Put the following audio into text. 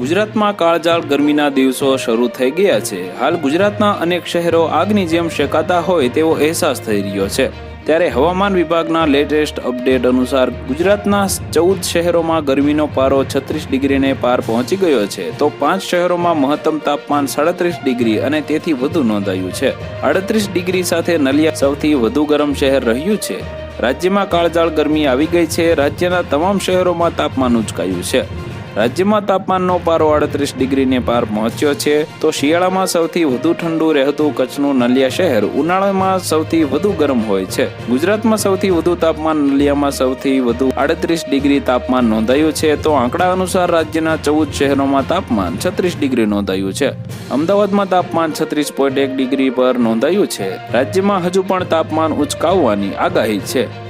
ગુજરાતમાં કાળજાળ ગરમીના દિવસો શરૂ થઈ ગયા છે. હાલ ગુજરાતના અનેક શહેરો આગની જેમ શેકાતા હોય તેવો અહેસાસ થઈ રહ્યો છે. ત્યારે હવામાન વિભાગના લેટેસ્ટ અપડેટ અનુસાર ગુજરાતના ચૌદ શહેરોમાં ગરમીનો પારો છત્રીસ ડિગ્રીને પાર પહોંચી ગયો છે. તો પાંચ શહેરોમાં મહત્તમ તાપમાન સાડત્રીસ ડિગ્રી અને તેથી વધુ નોંધાયું છે. અડત્રીસ ડિગ્રી સાથે નલિયા સૌથી વધુ ગરમ શહેર રહ્યું છે. રાજ્યમાં કાળજાળ ગરમી આવી ગઈ છે. રાજ્યના તમામ શહેરોમાં તાપમાન ઉંચકાયું છે. રાજ્યમાં તાપમાનનો પારો આડત્રીસ ડિગ્રીને પાર પહોંચ્યો છે. તો શિયાળામાં સૌથી વધુ ઠંડુ રહેતું કચ્છનું નલિયા શહેર ઉનાળામાં સૌથી વધુ ગરમ હોય છે. ગુજરાતમાં સૌથી વધુ તાપમાન નલિયામાં સૌથી વધુ આડત્રીસ ડિગ્રી તાપમાન નોંધાયું છે. તો આંકડા અનુસાર રાજ્યના ચૌદ શહેરોમાં તાપમાન છત્રીસ ડિગ્રી નોંધાયું છે. અમદાવાદમાં તાપમાન છત્રીસ પોઈન્ટ એક ડિગ્રી પર નોંધાયું છે. રાજ્યમાં હજુ પણ તાપમાન ઉચકાવવાની આગાહી છે.